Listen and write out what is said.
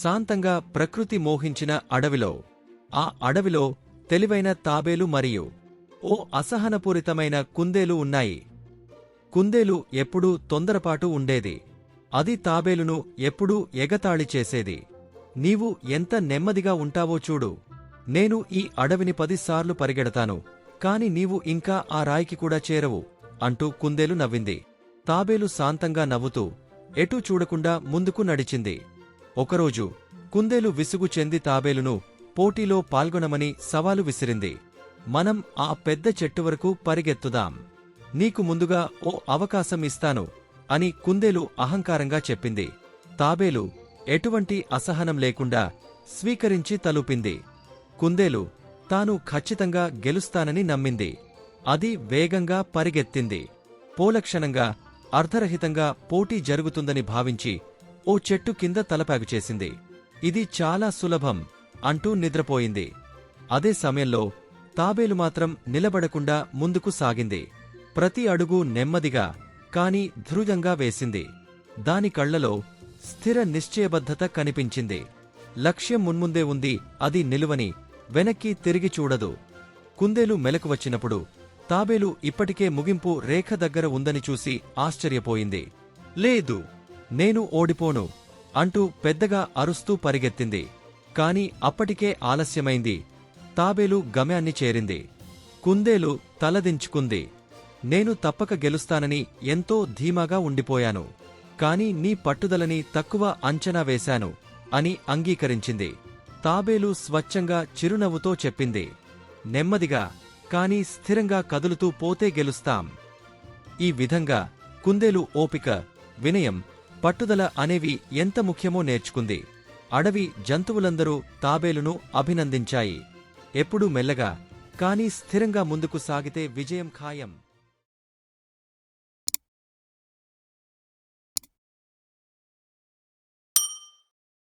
శాంతంగా ప్రకృతి మోహించిన అడవిలో. ఆ అడవిలో తెలివైన తాబేలు మరియు ఓ అసహనపూరితమైన కుందేలు ఉన్నాయి. కుందేలు ఎప్పుడూ తొందరపాటు ఉండేది. అది తాబేలును ఎప్పుడూ ఎగతాళి చేసేది. నీవు ఎంత నెమ్మదిగా ఉంటావో చూడు. నేను ఈ అడవిని పదిసార్లు పరిగెడతాను. కాని నీవు ఇంకా ఆ రాయికి కూడా చేరవు అంటూ కుందేలు నవ్వింది. తాబేలు శాంతంగా నవ్వుతూ ఎటూ చూడకుండా ముందుకు నడిచింది. ఒకరోజు కుందేలు విసుగు చెంది తాబేలును పోటీలో పాల్గొనమని సవాలు విసిరింది. మనం ఆ పెద్ద చెట్టు వరకు పరిగెత్తుదాం. నీకు ముందుగా ఓ అవకాశం ఇస్తాను అని కుందేలు అహంకారంగా చెప్పింది. తాబేలు ఎటువంటి అసహనం లేకుండా స్వీకరించి తలుపింది. కుందేలు తాను ఖచ్చితంగా గెలుస్తానని నమ్మింది. అది వేగంగా పరిగెత్తింది. పోలక్షణంగా అర్ధరహితంగా పోటీ జరుగుతుందని భావించి ఓ చెట్టు కింద తలపాగు చేసింది. ఇది చాలా సులభం అంటూ నిద్రపోయింది. అదే సమయంలో తాబేలు మాత్రం నిలబడకుండా ముందుకు సాగింది. ప్రతి అడుగు నెమ్మదిగా కాని ధృజంగా వేసింది. దాని కళ్ళలో స్థిర నిశ్చయబద్ధత కనిపించింది. లక్ష్యం మున్ముందే ఉంది అది నిలువని వెనక్కి తిరిగి చూడదు. కుందేలు మెలకు వచ్చినప్పుడు తాబేలు ఇప్పటికే ముగింపు రేఖ దగ్గర ఉందని చూసి ఆశ్చర్యపోయింది. లేదు! నేను ఓడిపోను అంటూ పెద్దగా అరుస్తూ పరిగెత్తింది. కాని అప్పటికే ఆలస్యమైంది. తాబేలు గమ్యాన్ని చేరింది. కుందేలు తలదించుకుంది. నేను తప్పక గెలుస్తానని ఎంతో ధీమాగా ఉండిపోయాను. కాని నీ పట్టుదలని తక్కువ అంచనా వేశాను అని అంగీకరించింది. తాబేలు స్వచ్ఛంగా చిరునవ్వుతో చెప్పింది. నెమ్మదిగా కాని స్థిరంగా కదులుతూ పోతే గెలుస్తాం. ఈ విధంగా కుందేలు ఓపిక వినయం పట్టుదల అనేవి ఎంత ముఖ్యమో నేర్చుకుంది. అడవి జంతువులందరూ తాబేలును అభినందించాయి. ఎప్పుడూ మెల్లగా కానీ స్థిరంగా ముందుకు సాగితే విజయం ఖాయం.